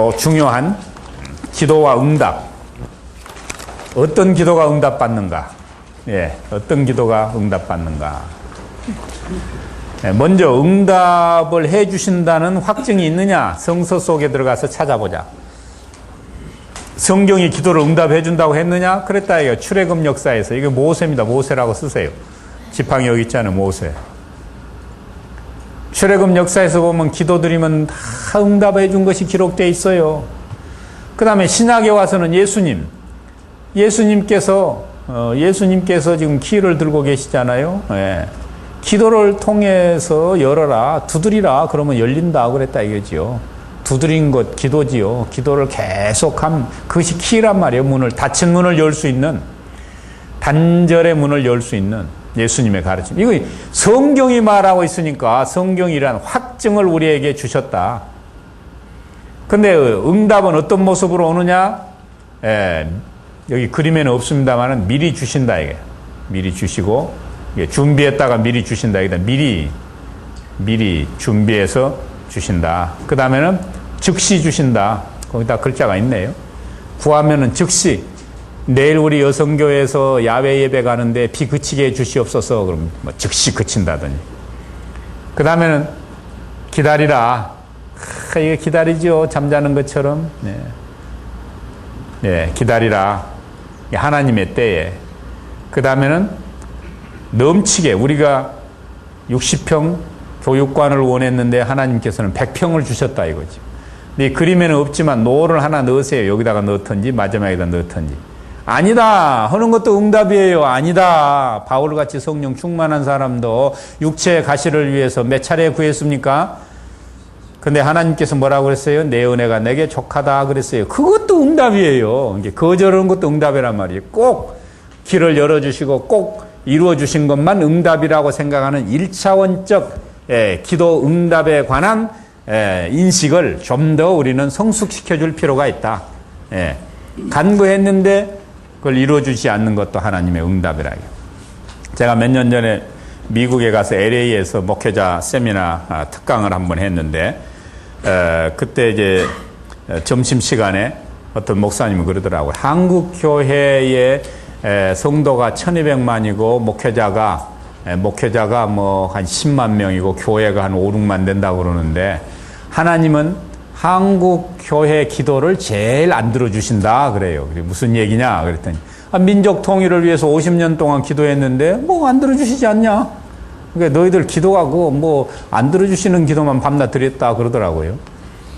또 중요한 기도와 응답. 어떤 기도가 응답받는가? 예, 어떤 기도가 응답받는가? 예, 먼저 응답을 해 주신다는 확증이 있느냐? 성서 속에 들어가서 찾아보자. 성경이 기도를 응답해 준다고 했느냐? 그랬다 이거 출애굽 역사에서 이게 모세입니다. 모세라고 쓰세요. 지팡이 여기 있잖아요. 모세. 출애굽 역사에서 보면 기도드리면 다 응답해 준 것이 기록되어 있어요. 그 다음에 신약에 와서는 예수님. 예수님께서, 어, 예수님께서 지금 키를 들고 계시잖아요. 예. 기도를 통해서 열어라, 두드리라, 그러면 열린다, 그랬다 이거지요. 두드린 것, 기도지요. 기도를 계속함, 그것이 키란 말이에요. 문을, 닫힌 문을 열 수 있는, 단절의 문을 열 수 있는 예수님의 가르침. 이거 성경이 말하고 있으니까 성경이란 확증을 우리에게 주셨다. 근데 응답은 어떤 모습으로 오느냐? 예, 여기 그림에는 없습니다만은 미리 주신다 이게. 미리 주시고 예, 준비했다가 미리 주신다 이게. 미리 미리 준비해서 주신다. 그 다음에는 즉시 주신다. 거기다 글자가 있네요. 구하면은 즉시 내일 우리 여성교회에서 야외 예배 가는데 비 그치게 해 주시옵소서. 그럼 뭐 즉시 그친다더니. 그 다음에는 기다리라. 하, 이게 기다리죠. 잠자는 것처럼. 네. 네, 기다리라. 하나님의 때에. 그 다음에는 넘치게 우리가 60평 교육관을 원했는데 하나님께서는 100평을 주셨다 이거지. 근데 그림에는 없지만 노를 하나 넣으세요. 여기다가 넣던지 마지막에다 넣던지. 아니다. 하는 것도 응답이에요. 아니다. 바울같이 성령 충만한 사람도 육체의 가시를 위해서 몇 차례 구했습니까? 근데 하나님께서 뭐라고 그랬어요? 내 은혜가 내게 족하다 그랬어요. 그것도 응답이에요. 거절하는 것도 응답이란 말이에요. 꼭 길을 열어주시고 꼭 이루어주신 것만 응답이라고 생각하는 1차원적 예, 기도 응답에 관한 예, 인식을 좀 더 우리는 성숙시켜 줄 필요가 있다. 예, 간구했는데 그걸 이루어주지 않는 것도 하나님의 응답이라요. 제가 몇 년 전에 미국에 가서 LA에서 목회자 세미나 아, 특강을 한번 했는데 에, 그때 이제 점심 시간에 어떤 목사님이 그러더라고요. 한국 교회의 에, 성도가 1,200만이고 목회자가 에, 목회자가 뭐 한 10만 명이고 교회가 한 5, 6만 된다고 그러는데 하나님은 한국 교회 기도를 제일 안 들어주신다 그래요. 그래 무슨 얘기냐 그랬더니 아, 민족 통일을 위해서 50년 동안 기도했는데 뭐 안 들어주시지 않냐? 그러니까 너희들 기도가 그뭐안 들어주시는 기도만 밤낮 드렸다 그러더라고요.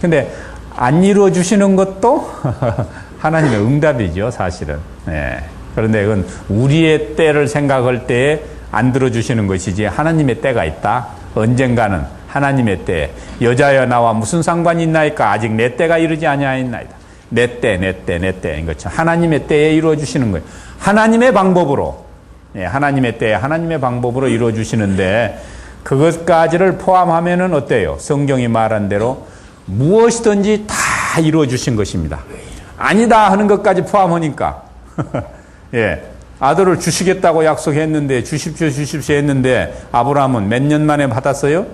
근데 안 이루어 주시는 것도 하나님의 응답이죠, 사실은. 네. 그런데 그건 우리의 때를 생각할 때에 안 들어주시는 것이지 하나님의 때가 있다. 언젠가는 하나님의 때 여자여 나와 무슨 상관이 있나이까 아직 내 때가 이르지 아니하였나이다. 내 때, 내 때, 내 때인 것처럼 하나님의 때에 이루어 주시는 거예요. 하나님의 방법으로 예, 하나님의 때에 하나님의 방법으로 이루어 주시는데 그것까지를 포함하면은 어때요? 성경이 말한 대로 무엇이든지 다 이루어 주신 것입니다. 아니다 하는 것까지 포함하니까 예. 아들을 주시겠다고 약속했는데 주십시오 주십시오 했는데 아브라함은 몇 년 만에 받았어요?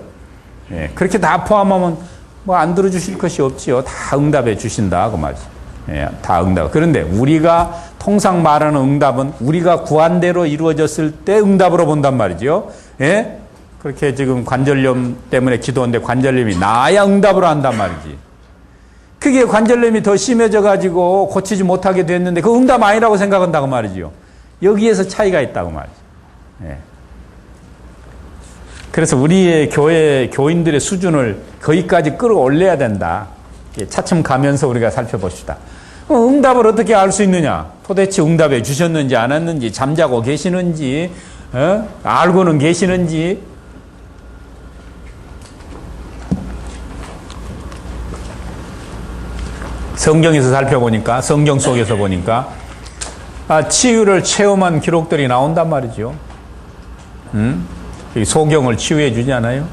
예. 그렇게 다 포함하면 뭐 안 들어주실 것이 없지요. 다 응답해 주신다 그 말이지. 예, 다 응답. 그런데 우리가 통상 말하는 응답은 우리가 구한 대로 이루어졌을 때 응답으로 본단 말이죠. 예? 그렇게 지금 관절염 때문에 기도하는데 관절염이 나야 응답으로 한단 말이지. 그게 관절염이 더 심해져 가지고 고치지 못하게 됐는데 그 응답 아니라고 생각한다고 말이죠. 여기에서 차이가 있다고 말이죠. 예. 그래서 우리의 교회 교인들의 수준을 거기까지 끌어올려야 된다. 차츰 가면서 우리가 살펴봅시다. 응답을 어떻게 알 수 있느냐? 도대체 응답해 주셨는지 안 했는지, 잠자고 계시는지, 어? 알고는 계시는지. 성경에서 살펴보니까, 성경 속에서 보니까, 아, 치유를 체험한 기록들이 나온단 말이죠. 음? 소경을 치유해 주잖아요.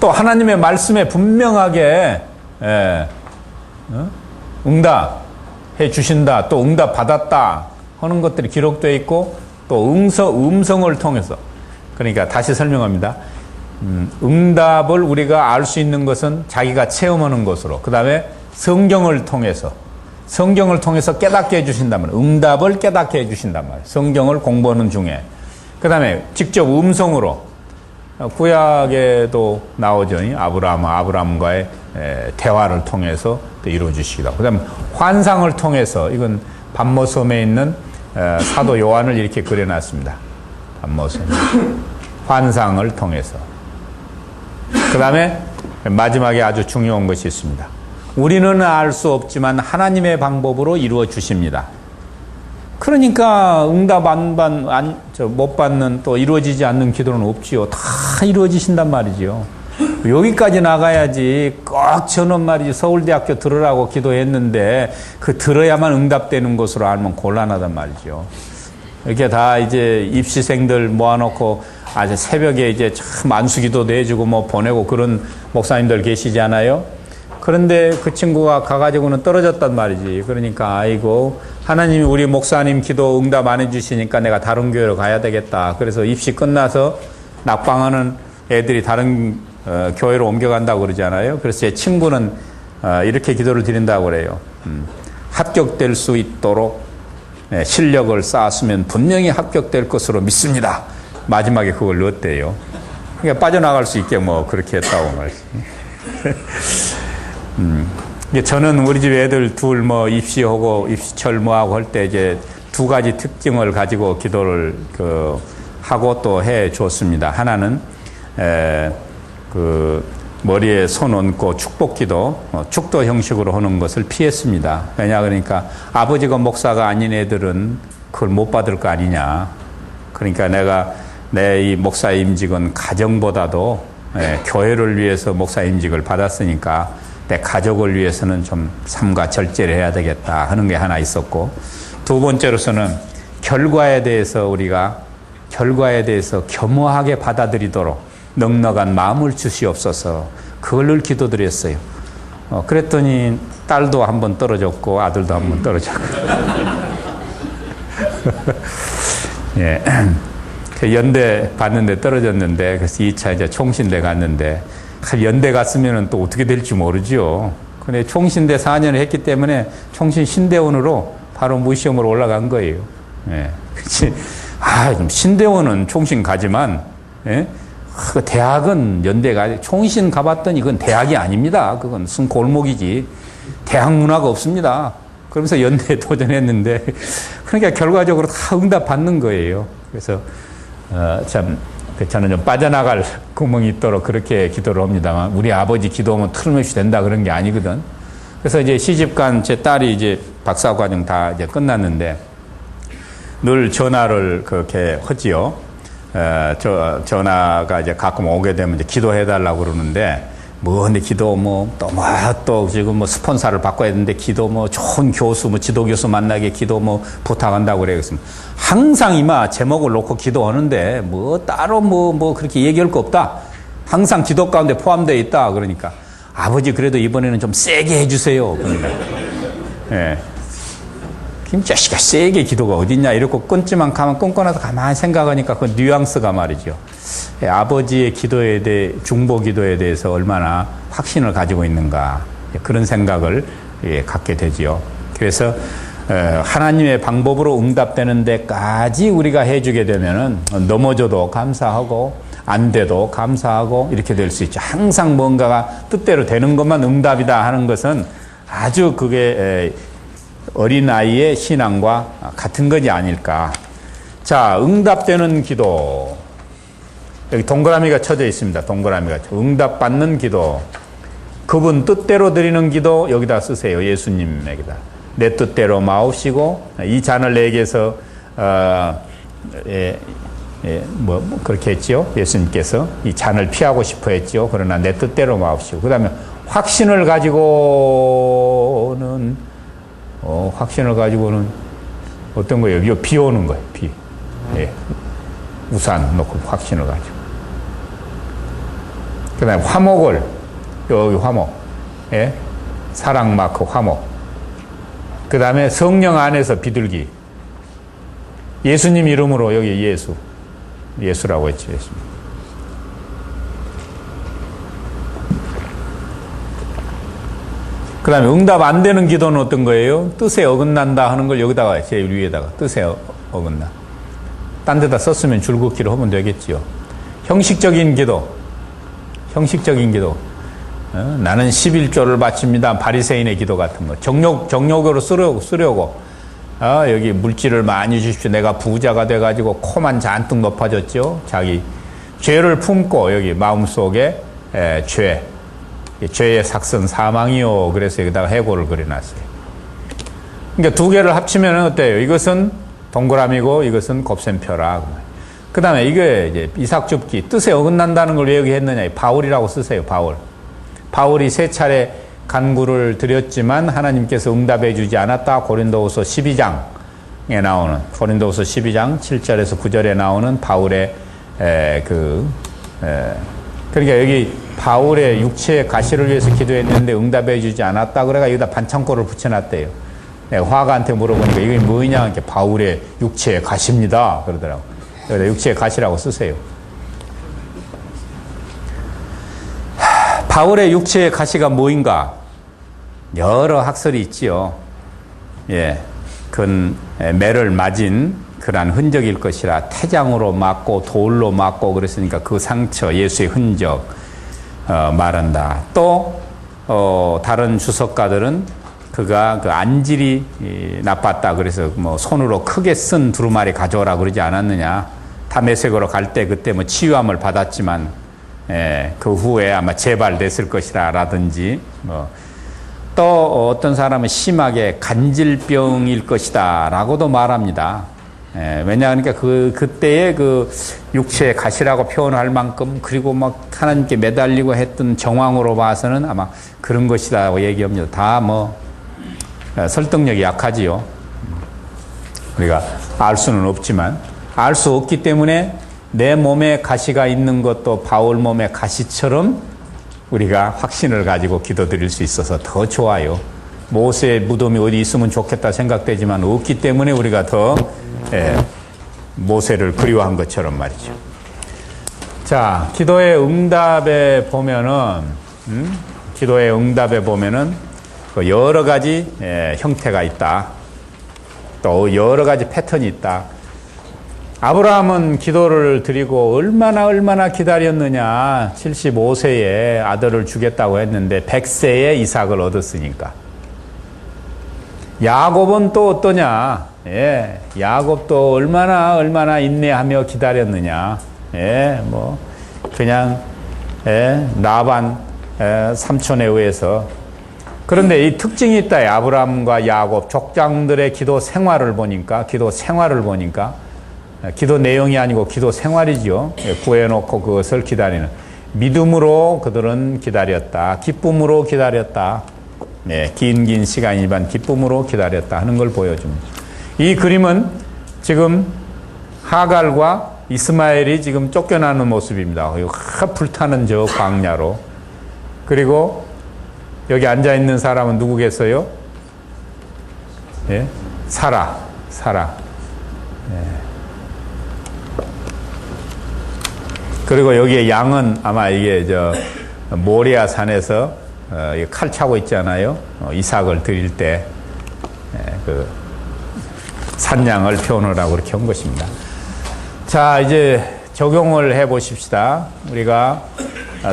또 하나님의 말씀에 분명하게 예, 어? 응답해 주신다, 또 응답 받았다 하는 것들이 기록되어 있고 또 음성, 음성을 통해서 그러니까 다시 설명합니다. 음, 응답을 우리가 알 수 있는 것은 자기가 체험하는 것으로 그 다음에 성경을 통해서 성경을 통해서 깨닫게 해주신다면 응답을 깨닫게 해주신단 말이에요. 성경을 공부하는 중에 그 다음에 직접 음성으로 구약에도 나오죠. 아브라함, 아브라함과의 대화를 통해서 이루어 주시기도 하고. 그 다음에 환상을 통해서, 이건 반모섬에 있는 사도 요한을 이렇게 그려놨습니다. 반모섬. 환상을 통해서. 그 다음에 마지막에 아주 중요한 것이 있습니다. 우리는 알 수 없지만 하나님의 방법으로 이루어 주십니다. 그러니까 응답 안, 받, 안, 저, 못 받는 또 이루어지지 않는 기도는 없지요. 다 이루어지신단 말이지요. 여기까지 나가야지 꼭 저는 말이지 서울대학교 들으라고 기도했는데 그 들어야만 응답되는 것으로 알면 곤란하단 말이죠. 이렇게 다 이제 입시생들 모아놓고 아주 새벽에 이제 참 만수기도도 해주고 뭐 보내고 그런 목사님들 계시잖아요. 그런데 그 친구가 가가지고는 떨어졌단 말이지. 그러니까 아이고 하나님이 우리 목사님 기도 응답 안 해주시니까 내가 다른 교회로 가야 되겠다. 그래서 입시 끝나서 낙방하는 애들이 다른 어, 교회로 옮겨간다고 그러잖아요. 그래서 제 친구는 어, 이렇게 기도를 드린다고 그래요. 음, 합격될 수 있도록 네, 실력을 쌓았으면 분명히 합격될 것으로 믿습니다. 마지막에 그걸 넣었대요. 그러니까 빠져나갈 수 있게 뭐 그렇게 했다고 말이지. 음, 저는 우리 집 애들 둘 뭐 입시하고 입시철 뭐 하고 할 때 이제 두 가지 특징을 가지고 기도를 그 하고 또 해 줬습니다. 하나는 에, 그 머리에 손 얹고 축복기도 어, 축도 형식으로 하는 것을 피했습니다. 왜냐 그러니까 아버지가 목사가 아닌 애들은 그걸 못 받을 거 아니냐. 그러니까 내가 내 이 목사 임직은 가정보다도 예, 교회를 위해서 목사 임직을 받았으니까 내 가족을 위해서는 좀 삼가 절제를 해야 되겠다 하는 게 하나 있었고 두 번째로서는 결과에 대해서 우리가 결과에 대해서 겸허하게 받아들이도록 넉넉한 마음을 주시옵소서 그걸 늘 기도드렸어요. 어, 그랬더니 딸도 한 번 떨어졌고 아들도 한 번 떨어졌고 예. 연대 봤는데 떨어졌는데 그래서 2차 이제 총신대 갔는데 연대 갔으면 또 어떻게 될지 모르죠. 근데 총신대 4년을 했기 때문에 총신 신대원으로 바로 무시험으로 올라간 거예요. 예. 그치. 아, 신대원은 총신 가지만, 예? 그 대학은 연대가, 총신 가봤더니 그건 대학이 아닙니다. 그건 순 골목이지. 대학 문화가 없습니다. 그러면서 연대에 도전했는데, 그러니까 결과적으로 다 응답 받는 거예요. 그래서, 어, 참, 그 저는 좀 빠져나갈 구멍이 있도록 그렇게 기도를 합니다만 우리 아버지 기도하면 틀림없이 된다 그런 게 아니거든. 그래서 이제 시집간 제 딸이 이제 박사 과정 다 이제 끝났는데 늘 전화를 그렇게 하지요. 어, 저, 전화가 이제 가끔 오게 되면 이제 기도해 달라고 그러는데 뭐 근데 기도 뭐또뭐또 뭐 지금 뭐 스폰서를 바꿔야 되는데 기도 뭐 좋은 교수 뭐 지도 교수 만나게 기도 뭐 부탁한다고 그래겠습니다. 항상 이마 제목을 놓고 기도하는데 뭐 따로 뭐뭐 뭐 그렇게 얘기할 거 없다. 항상 기도 가운데 포함되어 있다. 그러니까 아버지 그래도 이번에는 좀 세게 해주세요. 그러니까 예. 김자식아 세게 기도가 어딨냐 이렇게 끊지만 가만 끊고 나서 가만히 생각하니까 그 뉘앙스가 말이죠. 예, 아버지의 기도에 대해 중보 기도에 대해서 얼마나 확신을 가지고 있는가 예, 그런 생각을 예, 갖게 되지요. 그래서 어, 하나님의 방법으로 응답되는 데까지 우리가 해주게 되면은 넘어져도 감사하고 안 돼도 감사하고 이렇게 될 수 있죠. 항상 뭔가가 뜻대로 되는 것만 응답이다 하는 것은 아주 그게 어린 아이의 신앙과 같은 것이 아닐까. 자, 응답되는 기도. 여기 동그라미가 쳐져 있습니다. 동그라미가. 응답 받는 기도. 그분 뜻대로 드리는 기도 여기다 쓰세요. 예수님에게다. 내 뜻대로 마옵시고 이 잔을 내게서 어, 예, 예, 뭐, 뭐 그렇게 했죠. 예수님께서 이 잔을 피하고 싶어 했죠. 그러나 내 뜻대로 마옵시고 그다음에 확신을 가지고는 어, 확신을 가지고는 어떤 거예요? 비 오는 거예요, 비. 예. 우산 놓고 확신을 가지고. 그 다음에 화목을, 여기 화목. 예? 사랑 마크 화목. 그 다음에 성령 안에서 비둘기. 예수님 이름으로 여기 예수. 예수라고 했죠, 예수. 그 다음에 응답 안 되는 기도는 어떤 거예요? 뜻에 어긋난다 하는 걸 여기다가 제일 위에다가 뜻에 어, 어긋나. 딴 데다 썼으면 줄긋기로 하면 되겠지요. 형식적인 기도. 형식적인 기도. 어? 나는 11조를 바칩니다. 바리새인의 기도 같은 거. 정욕, 정욕으로 쓰려고, 쓰려고. 어, 여기 물질을 많이 주십시오. 내가 부자가 돼 가지고 코만 잔뜩 높아졌죠. 자기 죄를 품고 여기 마음속에 에, 죄. 이 죄의 삭선 사망이요. 그래서 여기다가 해고를 그려 놨어요. 그러니까 두 개를 합치면 어때요? 이것은 동그라미고 이것은 곱셈표라. 그 다음에 이게 이제 이삭 줍기 뜻에 어긋난다는 걸 왜 여기 했느냐? 바울이라고 쓰세요. 바울. 바울이 세 차례 간구를 드렸지만 하나님께서 응답해 주지 않았다. 고린도후서 12장에 나오는 고린도후서 12장 7절에서 9절에 나오는 바울의 에, 그 에, 그러니까 여기 바울의 육체의 가시를 위해서 기도했는데 응답해 주지 않았다. 그래가 여기다 반창고를 붙여놨대요. 네, 화가한테 물어보니까 이게 뭐냐? 바울의 육체의 가시입니다. 그러더라고. 여기다 육체의 가시라고 쓰세요. 하, 바울의 육체의 가시가 뭐인가? 여러 학설이 있지요. 예, 그건 매를 맞은 그러한 흔적일 것이라 태장으로 맞고 돌로 맞고 그랬으니까 그 상처 예수의 흔적 어, 말한다. 또 어, 다른 주석가들은 그가 그 안질이 이, 나빴다. 그래서 뭐 손으로 크게 쓴 두루마리 가져오라 그러지 않았느냐. 다메섹으로 갈 때 그때 뭐 치유함을 받았지만 예, 그 후에 아마 재발됐을 것이라라든지 뭐 또 어떤 사람은 심하게 간질병일 것이다라고도 말합니다. 예, 왜냐 하니까 그 그때의 그 육체의 가시라고 표현할 만큼 그리고 막 하나님께 매달리고 했던 정황으로 봐서는 아마 그런 것이다고 얘기합니다. 다 뭐 설득력이 약하지요. 우리가 알 수는 없지만 알 수 없기 때문에 내 몸에 가시가 있는 것도 바울 몸에 가시처럼 우리가 확신을 가지고 기도드릴 수 있어서 더 좋아요. 모세의 무덤이 어디 있으면 좋겠다 생각되지만 없기 때문에 우리가 더 예, 모세를 그리워한 것처럼 말이죠. 자, 기도의 응답에 보면은 음? 기도의 응답에 보면은 그 여러 가지 예, 형태가 있다. 또 여러 가지 패턴이 있다. 아브라함은 기도를 드리고 얼마나 얼마나 기다렸느냐. 75세에 아들을 주겠다고 했는데 100세에 이삭을 얻었으니까. 야곱은 또 어떠냐? 예, 야곱도 얼마나 얼마나 인내하며 기다렸느냐. 예, 뭐 그냥 예, 나반 예, 삼촌에 의해서 그런데 이 특징이 있다. 아브라함과 야곱 족장들의 기도 생활을 보니까 기도 생활을 보니까 기도 내용이 아니고 기도 생활이죠. 예, 구해놓고 그것을 기다리는 믿음으로 그들은 기다렸다. 기쁨으로 기다렸다. 네, 긴긴 시간이지만 기쁨으로 기다렸다 하는 걸 보여줍니다. 이 그림은 지금 하갈과 이스마엘이 지금 쫓겨나는 모습입니다. 불타는 저 광야로. 그리고 여기 앉아 있는 사람은 누구겠어요? 예? 사라, 사라. 예. 그리고 여기에 양은 아마 이게 저 모리아 산에서 어, 칼 차고 있잖아요. 어, 이삭을 드릴 때, 예, 그, 산양을 표현을 하고 그렇게 한 것입니다. 자, 이제 적용을 해 보십시다. 우리가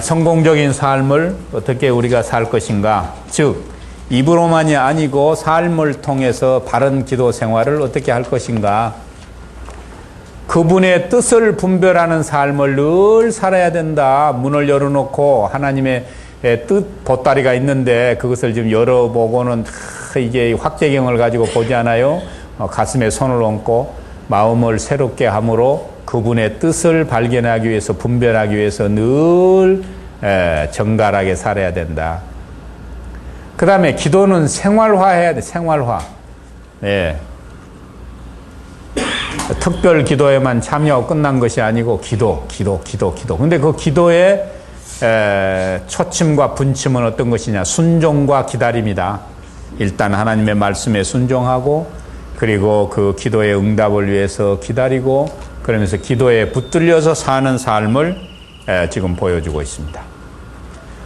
성공적인 삶을 어떻게 우리가 살 것인가. 즉, 입으로만이 아니고 삶을 통해서 바른 기도 생활을 어떻게 할 것인가. 그분의 뜻을 분별하는 삶을 늘 살아야 된다. 문을 열어놓고 하나님의 뜻 보따리가 있는데 그것을 지금 열어보고는 이게 확대경을 가지고 보지 않아요. 가슴에 손을 얹고 마음을 새롭게 함으로 그분의 뜻을 발견하기 위해서 분별하기 위해서 늘 정갈하게 살아야 된다. 그 다음에 기도는 생활화해야 돼. 생활화. 예. 특별 기도에만 참여하고 끝난 것이 아니고 기도, 기도, 기도, 기도. 근데 그 기도의 에, 초침과 분침은 어떤 것이냐? 순종과 기다림이다. 일단 하나님의 말씀에 순종하고 그리고 그 기도의 응답을 위해서 기다리고 그러면서 기도에 붙들려서 사는 삶을 에, 지금 보여주고 있습니다.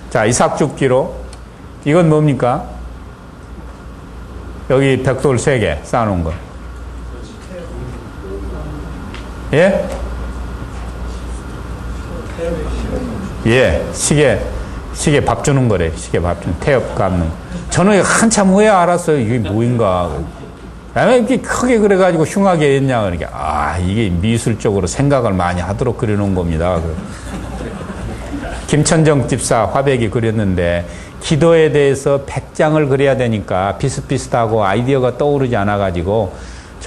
자, 이삭 죽기로 이건 뭡니까? 여기 벽돌 세개 쌓아놓은 거. 예? 예, 시계, 시계 밥 주는 거래. 시계 밥 주는, 태엽 갚는. 저는 한참 후에 알았어요. 이게 뭐인가. 다음에 이렇게 크게 그래가지고 흉하게 했냐. 그러니까, 아, 이게 미술적으로 생각을 많이 하도록 그려놓은 겁니다. 그 김천정 집사 화백이 그렸는데, 기도에 대해서 100장을 그려야 되니까 비슷비슷하고 아이디어가 떠오르지 않아가지고,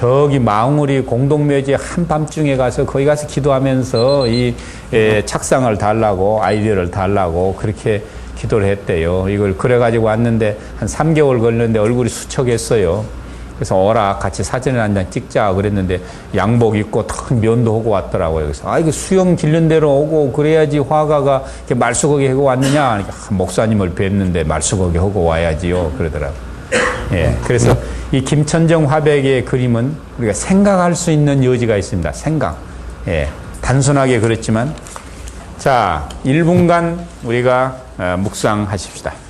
저기 마웅우리 공동묘지 한밤중에 가서 거기 가서 기도하면서 이 에, 착상을 달라고 아이디어를 달라고 그렇게 기도를 했대요. 이걸 그래가지고 왔는데 한 3개월 걸렸는데 얼굴이 수척했어요. 그래서 어라 같이 사진을 한 장 찍자 그랬는데 양복 입고 탁 면도 하고 왔더라고요. 그래서 아 이거 수영 길른 대로 오고 그래야지 화가가 이렇게 말수거기 하고 왔느냐? 그러니까 아, 목사님을 뵀는데 말수거기 하고 와야지요. 그러더라고요. 예, 그래서 이 김천정 화백의 그림은 우리가 생각할 수 있는 여지가 있습니다. 생각. 예, 단순하게 그랬지만 자, 1분간 우리가 어, 묵상하십시다.